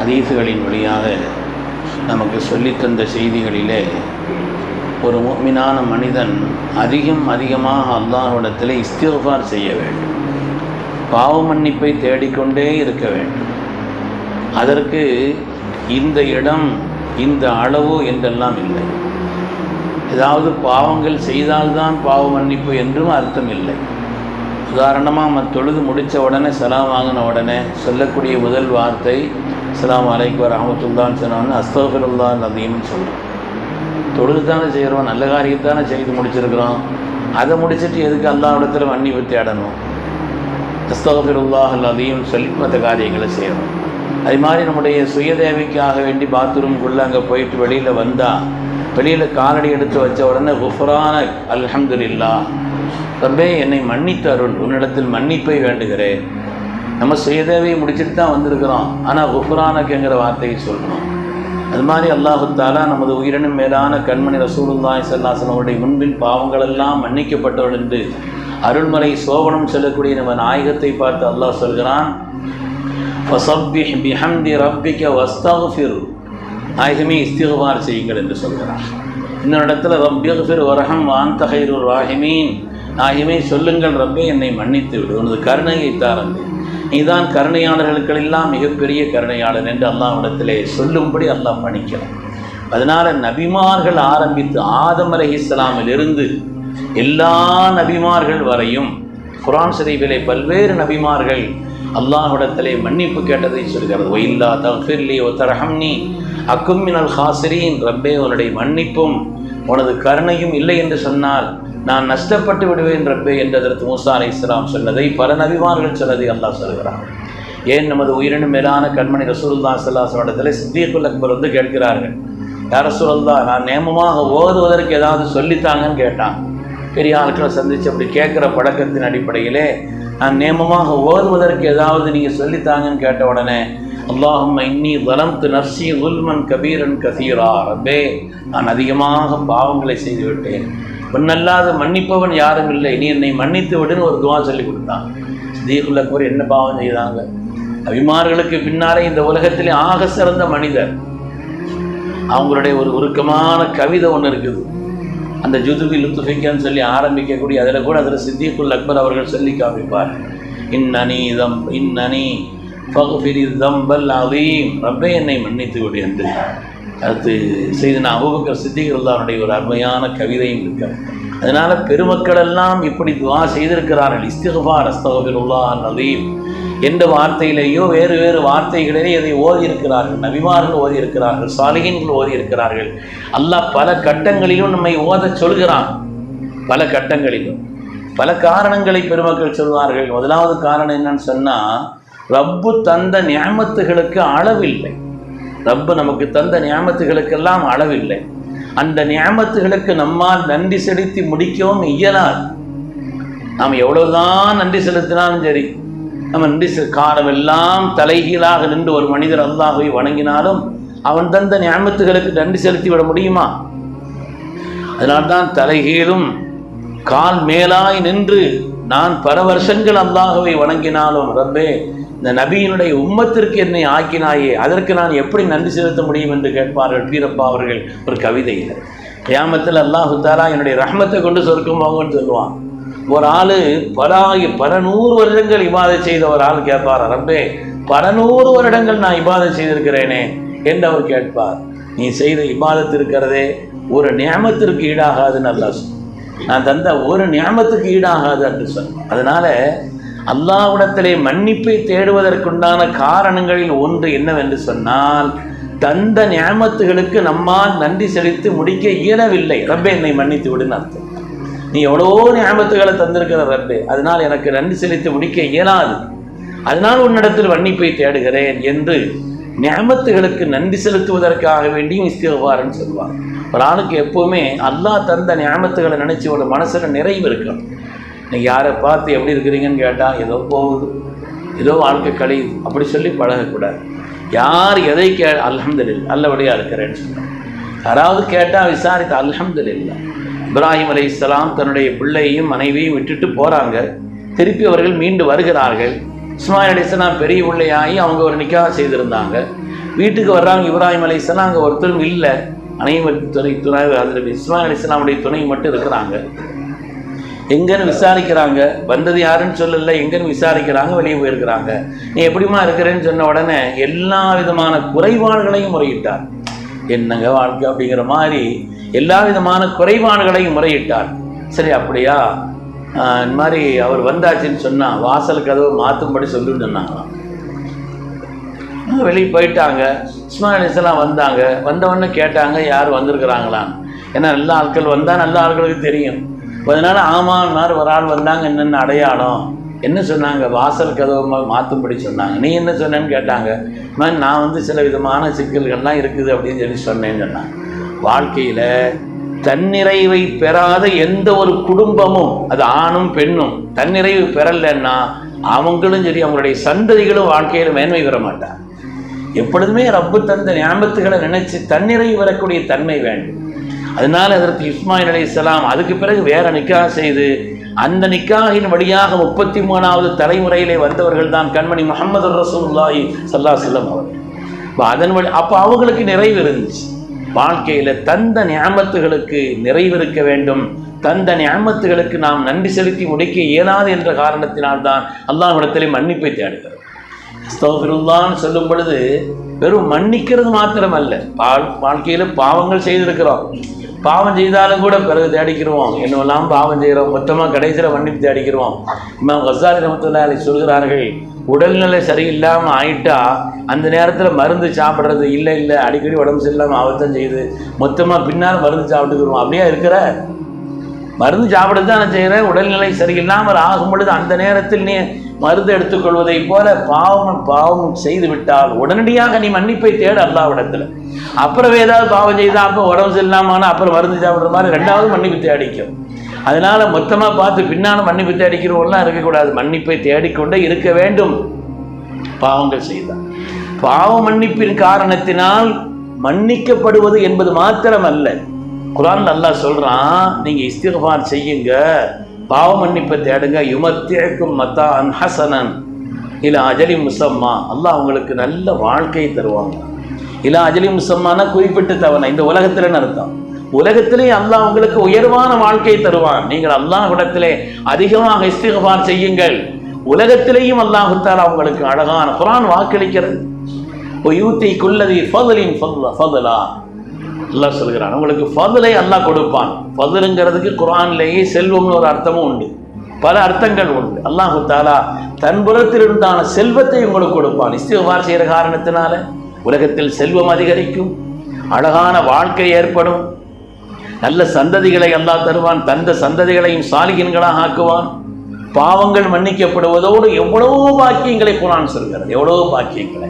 ஹதீஸுகளின் வழியாக நமக்கு சொல்லித்தந்த செய்திகளிலே ஒரு மீனான மனிதன் அதிகம் அதிகமாக அல்லாஹிடத்தில் இஸ்திஃபார் செய்ய வேண்டும். பாவ மன்னிப்பை தேடிக்கொண்டே இருக்க வேண்டும். அதற்கு இந்த இடம் இந்த அளவு என்றெல்லாம் இல்லை. ஏதாவது பாவங்கள் செய்தால்தான் பாவ மன்னிப்பு என்றும் அர்த்தம் இல்லை. உதாரணமாக நம்ம தொழுது முடித்த உடனே சலாம் வாங்கின உடனே சொல்லக்கூடிய முதல் வார்த்தை அஸ்லாம் அலைக்கு வரமத்துல்லான்னு சொன்னான்னு அஸ்தோஃபிருல்லா நதின்னு சொல்கிறோம் தொழுது தானே செய்கிறோம் நல்ல காரியத்தானே செய்து முடிச்சிருக்கிறோம். அதை முடிச்சுட்டு எதுக்கு எல்லா இடத்துல மன்னிப்பு தேடணும் அஸ்தஃபிருல்லாஹ் அதையும் சொல்லி மற்ற காரியங்களை செய்கிறோம் அது மாதிரி நம்முடைய சுயதேவைக்காக வேண்டி பாத்ரூம்குள்ளே அங்கே போயிட்டு வெளியில் வந்தால் வெளியில் காலடி எடுத்து வச்ச உடனே குஃபரான அல்ஹம்துலில்லா ரப்பே என்னை மன்னித்தருள் உன்னிடத்தில் மன்னிப்பை வேண்டுகிறேன். நம்ம சுயதேவையை முடிச்சுட்டு தான் வந்திருக்கிறோம். ஆனால் குஃபரானக்குங்கிற வார்த்தையை சொல்லணும் அது மாதிரி அல்லாஹுத்தாலா நமது உயிரினும் மேலான கண்மணி ரசூலுல்லாய் சல்லாசனவுடைய முன்பின் பாவங்களெல்லாம் மன்னிக்கப்பட்டவள் என்று அருள்மறை சோபனம் செல்லக்கூடிய நம்ம நாயகத்தை பார்த்து அல்லாஹ் சொல்கிறான் ஃபசப்பிஹ் பிஹம்தி ரப்பிக்க வஸ்தஃபிர். நாயகமே இஸ்திகுபார் செய்யுங்கள் என்று சொல்கிறான். இன்னொரு இடத்துல ரப்பியஃபிர் வரஹம் வாந்த ராஹிமீன். நாயகமே சொல்லுங்கள் ரப்பே என்னை மன்னித்து விடு உனது கருணையை தாரந்தேன் நீதான் கருணையாளர்களுக்கெல்லாம் மிகப்பெரிய கருணையாளன் என்று அல்லாவிடத்திலே சொல்லும்படி அல்லாஹ் பணிக்கிறான் அதனால் நபிமார்கள் ஆரம்பித்து ஆதம் அலஹி இஸ்லாமிலிருந்து எல்லா நபிமார்கள் வரையும் குரான் ஷரீஃபிலே பல்வேறு நபிமார்கள் அல்லாஹ்விடத்திலே மன்னிப்பு கேட்டதை சொல்கிறது. ஒயில்லா தஃபிர்லி ஒ தரஹம்னி அக்கும் மினல் ரப்பே உன்னுடைய மன்னிப்பும் உனது கருணையும் இல்லை என்று சொன்னால் நான் நஷ்டப்பட்டு விடுவேன் ரப்பே என்றதற்கு மூசா அலை இஸ்லாம் சொன்னதை பல நபிமார்கள் சொன்னதை அல்லாஹ் சொல்கிறான். ஏன் நமது உயிரினும் மேலான கண்மணி ரசூலுல்லா சல்லாஹ் இடத்துல சித்தியக்குல் அக்பர் வந்து கேட்கிறார்கள். யார் ரசூலுல்லா நான் நேமமாக ஓதுவதற்கு ஏதாவது சொல்லித்தாங்கன்னு கேட்டான். பெரிய ஆட்களை சந்தித்து அப்படி கேட்குற பழக்கத்தின் அடிப்படையிலே நான் நேமமாக ஓதுவதற்கு ஏதாவது நீங்கள் சொல்லித்தாங்கன்னு கேட்ட உடனே அல்லாஹும் இன்னி வலம்து நர்சி உல்மன் கபீரன் கசீரா ரபே நான் அதிகமாக பாவங்களை செய்து விட்டேன். உன்னல்லாத மன்னிப்பவன் யாரும் இல்லை. நீ என்னை மன்னித்து விடுன்னு ஒரு துவா சொல்லி கொடுத்தான். சித்திகுல் அக்பர் என்ன பாவம் செய்தாங்க? அபிமார்களுக்கு பின்னாலே இந்த உலகத்திலே ஆக சிறந்த மனிதர். அவங்களுடைய ஒரு உருக்கமான கவிதை ஒன்று இருக்குது. அந்த ஜுதுபி லுத்துஃபிக்கன்னு சொல்லி ஆரம்பிக்கக்கூடிய அதில் கூட அதில் சித்திகுல் அக்பர் அவர்கள் சொல்லி காமிப்பார். இன்னனி தம் இன்னனி ஃபகுஃபிரி தம்பல் அதீம் ரப்பே என்னை மன்னித்து விடு என்று. அடுத்து நான் அபுபக்கர் சித்திகருல்லாருடைய ஒரு அருமையான கவிதையும் இருக்கு. அதனால பெருமக்கள் எல்லாம் இப்படி துவா செய்திருக்கிறார்கள். இஸ்திகுபார் அஸ்தகபிருல்லா நதீம் என்ற வார்த்தையிலேயோ வேறு வேறு வார்த்தைகளிலே இதை ஓதியிருக்கிறார்கள். நபிமார்கள் ஓதியிருக்கிறார்கள் சாலிகின்கள் ஓதி இருக்கிறார்கள் அல்லாஹ் பல கட்டங்களிலும் நம்மை ஓதச் சொல்கிறான். பல கட்டங்களிலும். பல காரணங்களை பெருமக்கள் சொல்வார்கள். முதலாவது காரணம் என்னன்னு சொன்னால் ரப்பு தந்த நியமத்துகளுக்கு அளவில்லை. ரப்பு நமக்கு தந்த ஞாமத்துகளுக்கெல்லாம் அளவில்லை. அந்த ஞாமத்துகளுக்கு நம்மால் நன்றி செலுத்தி முடிக்கவும் இயலாது. நாம் எவ்வளவுதான் நன்றி செலுத்தினாலும் சரி நம்ம நன்றி காலம் எல்லாம் தலைகீழாக நின்று ஒரு மனிதர் அல்லாஹை வணங்கினாலும் அவன் தந்த ஞாபகத்துகளுக்கு நன்றி செலுத்தி விட முடியுமா? அதனால்தான் தலைகீழும் கால் மேலாய் நின்று நான் பல வருஷங்கள் அல்லாஹவை வணங்கினாலும் ரப்பே இந்த நபியினுடைய உம்மத்திற்கு என்னை ஆக்கினாயே அதற்கு நான் எப்படி நன்றி செலுத்த முடியும் என்று கேட்பார்கள் பீரப்பா அவர்கள். ஒரு கவிதையில் கியாமத்தில் அல்லாஹு தாலா என்னுடைய ரஹமத்தை கொண்டு சொர்க்கம் போகும்னு சொல்லுவான். ஒரு ஆள் பல பல நூறு வருடங்கள் இபாதை செய்த ஒரு ஆள் கேட்பார் ரப்பே பல நூறு வருடங்கள் நான் இபாதை செய்திருக்கிறேனே என்று அவர் கேட்பார். நீ செய்த இபாதத்து இருக்கிறதே ஒரு நியமத்திற்கு ஈடாகாதுன்னு அல்லா சொன்னான். நான் தந்த ஒரு நியமத்துக்கு ஈடாகாது என்று சொன்னேன். அதனால அல்லாவிடத்திலே மன்னிப்பை தேடுவதற்குண்டான காரணங்களில் ஒன்று என்னவென்று சொன்னால் தந்த நியமத்துகளுக்கு நம்மால் நன்றி செலுத்தி முடிக்க இயலவில்லை. ரப்பே என்னை மன்னித்து விடுன்னு அர்த்தம். நீ எவ்வளோ நியமத்துகளை தந்திருக்கிற ரப்பே அதனால் எனக்கு நன்றி செலுத்தி முடிக்க இயலாது. அதனால் உன்னிடத்தில் மன்னிப்பை தேடுகிறேன் என்று நியமத்துகளுக்கு நன்றி செலுத்துவதற்காக வேண்டியும் இஸ்திகபாரன்னு சொல்லுவாங்க ஒரு ஆளுக்கு எப்போவுமே அல்லாஹ் தந்த நியமத்துகளை நினச்சி ஒரு மனசில் நிறைவு இருக்கணும். நீங்கள் யாரை பார்த்து எப்படி இருக்கிறீங்கன்னு கேட்டால் ஏதோ போகுது. ஏதோ வாழ்க்கை கழியுது. அப்படி சொல்லி பழகக்கூடாது. யார் எதை கே அல்ஹம்துலில் நல்லபடியாக இருக்கிறேன்னு சொன்னாங்க யாராவது கேட்டால் விசாரித்து அல்ஹம்துலில்லா. இப்ராஹிம் அலி இஸ்லாம் தன்னுடைய பிள்ளையையும் மனைவியும் விட்டுட்டு போகிறாங்க திருப்பி அவர்கள் மீண்டு வருகிறார்கள். இஸ்மாயில் அலி இஸ்லாம் பெரிய பிள்ளையாகி அவங்க ஒரு நிக்காக செய்திருந்தாங்க. வீட்டுக்கு வர்றாங்க. இப்ராஹிம் அலைசலாம் அங்கே ஒருத்தரும் இல்லை. அனைவரும் துணை துணை அதில் இஸ்மாயில் அலிஸ்லாமுடைய துணை மட்டும் இருக்கிறாங்க. எங்கன்னு விசாரிக்கிறாங்க. வந்தது யாருன்னு சொல்லல எங்கன்னு விசாரிக்கிறாங்க வெளியே போயிருக்கிறாங்க. நீ எப்படிமா இருக்கிறேன்னு சொன்ன உடனே எல்லா விதமான குறைபாடுகளையும் முறையிட்டார். என்னங்க வாழ்க்கை அப்படிங்கிற மாதிரி எல்லா விதமான குறைபாடுகளையும் முறையிட்டார். சரி அப்படியா? இந்த மாதிரி அவர் வந்தாச்சுன்னு சொன்னால் வாசல் கதவை மாற்றும்படி சொல்லுன்னு சொன்னாங்களாம் வெளியே போயிட்டாங்க. இஸ்மாயில் வந்தாங்க. வந்தவொடனே கேட்டாங்க யார் வந்திருக்கிறாங்களான்னு ஏன்னா நல்ல ஆட்கள் வந்தால் நல்ல ஆட்களுக்கு தெரியும். அதனால ஆமான்னார் ஒரு ஆள் வந்தாங்க என்னென்ன அடையாளம்? என்ன சொன்னாங்க? வாசல் கதவு மாற்றும்படி சொன்னாங்க. நீ என்ன சொன்னேன்னு கேட்டாங்க. நான் வந்து சில விதமான சிக்கல்கள்லாம் இருக்குது அப்படின்னு சொல்லி சொன்னேன்னு சொன்னாங்க. வாழ்க்கையில் தன்னிறைவை பெறாத எந்த ஒரு குடும்பமும் அது ஆணும் பெண்ணும் தன்னிறைவு பெறலைன்னா அவங்களும் சரி அவங்களுடைய சந்ததிகளும் வாழ்க்கையில் மேன்மை பெற மாட்டாங்க. எப்பொழுதுமே ரப்பு தந்த ஞாபகத்துகளை நினைச்சு தன்னிறைவு வரக்கூடிய தன்மை வேண்டும். அதனால அதற்கு இஸ்மாயில் அலைஹிஸ்ஸலாம் அதுக்கு பிறகு வேற நிக்காக செய்து அந்த நிக்காகின் வழியாக முப்பத்தி மூணாவது தலைமுறையிலே வந்தவர்கள் தான் கண்மணி முகமது ரசூலுல்லாஹி சல்லா செல்லம் அவர்கள். அதன் வழி அப்போ அவங்களுக்கு நிறைவு இருந்துச்சு. வாழ்க்கையில் தந்த ஞாபகத்துகளுக்கு நிறைவு இருக்க வேண்டும். தந்த ஞாபகத்துகளுக்கு நாம் நன்றி செலுத்தி முடிக்க இயலாது என்ற காரணத்தினால்தான் அல்லாஹிடத்திலே மன்னிப்பை தேடுகிறோம் அஸ்தகுல்லான்னு சொல்லும் பொழுது வெறும் மன்னிக்கிறது மாத்திரமல்ல. வாழ் வாழ்க்கையில் பாவங்கள் செய்திருக்கிறோம். பாவம் செய்தாலும் கூட பிறகு தேடிக்கிடுவோம் என்னெல்லாம் பாவம் செய்கிறோம்? மொத்தமாக கடைசியில் மன்னிப்பு தேடிக்கிடுவோம் இமாம் கசாரி ரமத்துல்லா அலி சொல்கிறார்கள் உடல்நிலை சரியில்லாமல் ஆயிட்டா அந்த நேரத்தில் மருந்து சாப்பிட்றது இல்லை இல்லை. அடிக்கடி உடம்பு சரியில்லாமல் ஆபத்தம் செய்யுது. மொத்தமாக பின்னால் மருந்து சாப்பிட்டுக்கிறோம் அப்படியே இருக்கிற? மருந்து சாப்பிட தான் நான் செய்கிறேன். உடல்நிலை சரியில்லாமல் ஆகும் பொழுது அந்த நேரத்தில் நீ மருந்து எடுத்துக்கொள்வதைப் போல பாவம் பாவம் செய்து விட்டால் உடனடியாக நீ மன்னிப்பை தேட அல்லாவிடத்தில் அப்புறம் ஏதாவது பாவம் செய்தால் அப்போ உடம்பு சரியில்லாமல் அப்புறம் மருந்து சாப்பிட்ற மாதிரி ரெண்டாவது மன்னிப்பு தேடிக்கும். அதனால் மொத்தமாக பார்த்து பின்னால் மன்னிப்பு தேடிக்கிறவங்களாம் இருக்கக்கூடாது. மன்னிப்பை தேடிக்கொண்டே இருக்க வேண்டும். பாவங்கள் செய்தால் பாவ மன்னிப்பின் காரணத்தினால் மன்னிக்கப்படுவது என்பது மாத்திரமல்ல. குரான் நல்லா சொல்கிறான் நீங்கள் இஸ்திகபார் செய்யுங்க. பாவ மன்னிப்பை தேடுங்க. யுமத்தேக்கும் மத்தா ஹசனன். இல்லை அஜலி முசம்மா. அல்லாஹ் அவங்களுக்கு நல்ல வாழ்க்கையை தருவாங்க இல்லை அஜலி முசம்மானா குறிப்பிட்ட தவணை. இந்த உலகத்தில்னு அர்த்தம்? உலகத்திலே அல்லாஹ் உங்களுக்கு உயர்வான வாழ்க்கையை தருவான். நீங்கள் அல்லாஹ் இடத்திலே அதிகமாக இஸ்திகபார் செய்யுங்கள். உலகத்திலேயும் அல்லாஹுத்தால் அவங்களுக்கு அழகான குரான் வாக்களிக்கிறது யூத்தை குல்லதி ஃபதலின் ஃபதுலா. அல்லாஹ் சொல்கிறான் உங்களுக்கு ஃபதுலை அல்லாஹ் கொடுப்பான். ஃபதுலுங்கிறதுக்கு குரான்லேயே செல்வம்னு ஒரு அர்த்தமும் உண்டு. பல அர்த்தங்கள் உண்டு. அல்லாஹு தாலா தன் புறத்தில் உண்டான செல்வத்தை உங்களுக்கு கொடுப்பான். இஸ்திவார் செய்கிற காரணத்தினால உலகத்தில் செல்வம் அதிகரிக்கும் அழகான வாழ்க்கை ஏற்படும். நல்ல சந்ததிகளை அல்லாஹ் தருவான். தந்த சந்ததிகளையும் சாலிகின்களாக ஆக்குவான். பாவங்கள் மன்னிக்கப்படுவதோடு எவ்வளவோ பாக்கியங்களை குரான் சொல்கிறது எவ்வளவோ பாக்கியங்களை.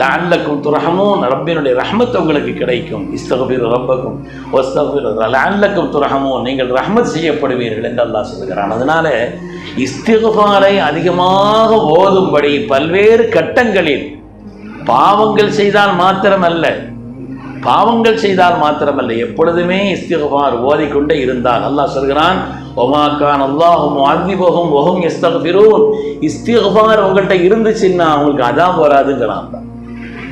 லஅல்லக்கும் துரஹமூன் ரப்பினுடைய ரஹ்மத் உங்களுக்கு கிடைக்கும். இஸ்தகபீர் ரப்பக்கும் ஒஸ்தகபீர் லஅல்லக்கும் துரஹமூன் நீங்கள் ரஹ்மத் செய்யப்படுவீர்கள் என்று அல்லாஹ் சொல்கிறான் அதனால இஸ்திகுபாரை அதிகமாக ஓதும்படி பல்வேறு கட்டங்களில் பாவங்கள் செய்தால் மாத்திரமல்ல பாவங்கள் செய்தால் மாத்திரமல்ல எப்பொழுதுமே இஸ்திகபார் ஓதிக்கொண்டே இருந்தால். அல்லாஹ் சொல்கிறான் ஒமாக்கான் அல்லாஹும் அதிபகும் ஒஹும் இஸ்தகபிரூன் இஸ்திகபார் உங்கள்கிட்ட இருந்துச்சுன்னா அவங்களுக்கு அதான் வராதுங்கிறான். தான்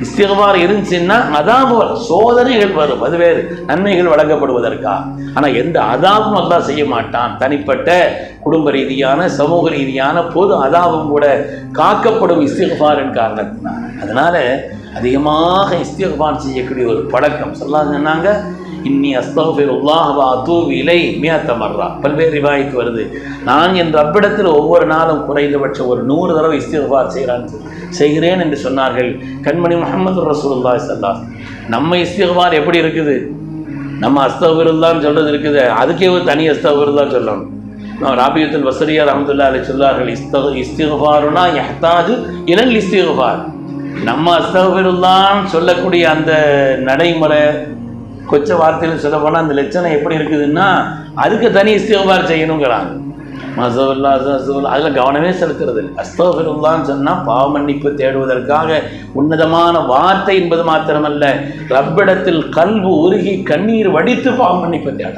இஸ்திகபார் இருந்துச்சுன்னா அதான் சோதனைகள் வரும். அது வேறு. நன்மைகள் வழங்கப்படுவதற்கா? ஆனால் எந்த அதாவும் அல்லா செய்ய மாட்டான். தனிப்பட்ட குடும்ப ரீதியான சமூக ரீதியான பொது அதாவும் கூட காக்கப்படும் இஸ்திகபாரின் காரணத்தினால். அதனால அதிகமாக இஸ்திகபார் செய்யக்கூடிய ஒரு பழக்கம். சொல்லாதுன்னாங்க இன்னி அஸ்தகுல்லாஹ் வா தூவி இலை மியாத்தமர்ரா பல்வேறு ரிவாய்க்கு வருது. நான் என் ரப்பிடத்தில் ஒவ்வொரு நாளும் குறைந்தபட்சம் ஒரு நூறு தடவை இஸ்திகபார் செய்கிறான் செய்கிறேன் என்று சொன்னார்கள். கண்மணி முகமது ரசூலுல்லாஹி ஸல்லல்லாஹு நம்ம இஸ்திகபார் எப்படி இருக்குது? நம்ம அஸ்தகுருல்லான்னு சொல்கிறது இருக்குது. அதுக்கே ஒரு தனி அஸ்தகுருல்லா சொல்லணும். நான் ராபியத்துல் வசரியா ரஹமத்துல்லா அலி சொல்லார்கள் இஸ்தக இஸ்திகபாருனா எஹ்தாது இலல் இஸ்திகபார் நம்ம அஸ்தகுருல்லான்னு சொல்லக்கூடிய அந்த நடைமுறை கொச்ச வார்த்தையில் சொல்ல போனால் அந்த லட்சணம் எப்படி இருக்குதுன்னா அதுக்கு தனி இஸ்திகபார் செய்யணுங்கிறாங்க. மசவுல்லா அசவுல்லா அதில் கவனமே செலுத்துறது இல்லை. அஸ்தோஃபிருல்லான்னு சொன்னால் பாவ மன்னிப்பு தேடுவதற்காக உன்னதமான வார்த்தை என்பது மாத்திரமல்ல ரப்பிடத்தில் கல்வு உருகி கண்ணீர் வடித்து பாவ மன்னிப்பு தேட.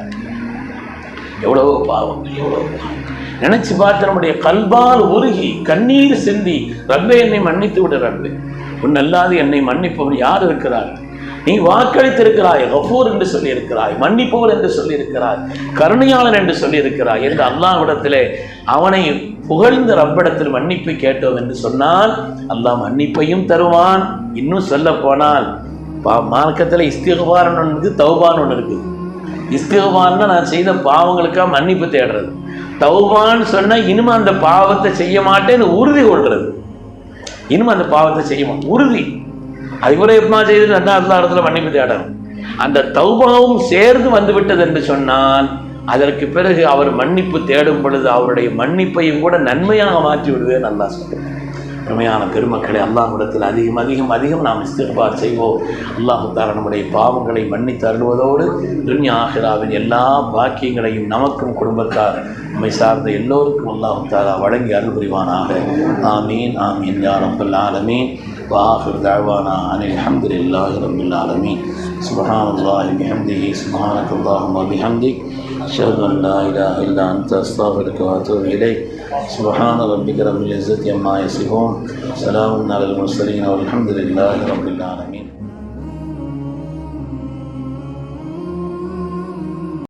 எவ்வளவோ பாவம் எவ்வளவோ பாவம். நினைச்சு பார்த்து நம்முடைய கல்பால் உருகி கண்ணீர் சிந்தி ரப்பே என்னை மன்னித்து விடு ரப்பே. உன் அல்லாது என்னை மன்னிப்பவன் யார் இருக்கிறார்கள் நீ வாக்களித்திருக்கிறாய் கஃபூர் என்று சொல்லியிருக்கிறாய் மன்னிப்பவர் என்று சொல்லியிருக்கிறாய் கருணையாளன் என்று சொல்லியிருக்கிறாய் என்று அல்லாஹ்விடத்திலே அவனை புகழ்ந்த ரப்பிடத்தில் மன்னிப்பு கேட்டோம் என்று சொன்னால் அல்லாஹ் மன்னிப்பையும் தருவான். இன்னும் சொல்ல போனால் பா மார்க்கத்தில் இஸ்திகபாரன் ஒன்று இருக்குது தௌபான் ஒன்று இருக்குது இஸ்திகபான்னா நான் செய்த பாவங்களுக்காக மன்னிப்பு தேடுறது. தௌபான்னு சொன்னால் இனிமே அந்த பாவத்தை செய்ய மாட்டேன்னு உறுதி கொள்வது இனிமே அந்த பாவத்தை செய்ய மாட்டேன் உறுதி. அதுவரை எப்பமா செய்து ரெண்டாவது இடத்துல மன்னிப்பு தேடணும். அந்த தௌபாவும் சேர்ந்து வந்து விட்டது என்று சொன்னால் அதற்கு பிறகு அவர் மன்னிப்பு தேடும் பொழுது அவருடைய மன்னிப்பையும் கூட நன்மையாக மாற்றி விடுவே நல்லா சொல்லுவேன் உண்மையான பெருமக்களை அல்லாஹிடத்தில் அதிகம் அதிகம் அதிகம் நாம் இஸ்திர்பார் செய்வோம். அல்லாஹு நம்முடைய பாவங்களை மன்னித்து அருள்வதோடு துன்யா ஆஹிராவின் எல்லா பாக்கியங்களையும் நமக்கும் குடும்பத்தார் நம்மை சார்ந்த எல்லோருக்கும் அல்லாஹு தாரா வழங்கி அருள் புரிவானாக. ஆமீன் ஆமீன் யா ஆலமீன். وآخر دعوانا أن الحمد لله رب العالمين. سبحان الله بحمده سبحانك اللهم وبحمدك أشهد أن لا إله إلا أنت أستغفرك وأتوب إليك. سبحان ربك رب العزة عما يصفون. سلام على المرسلين والحمد لله رب العالمين.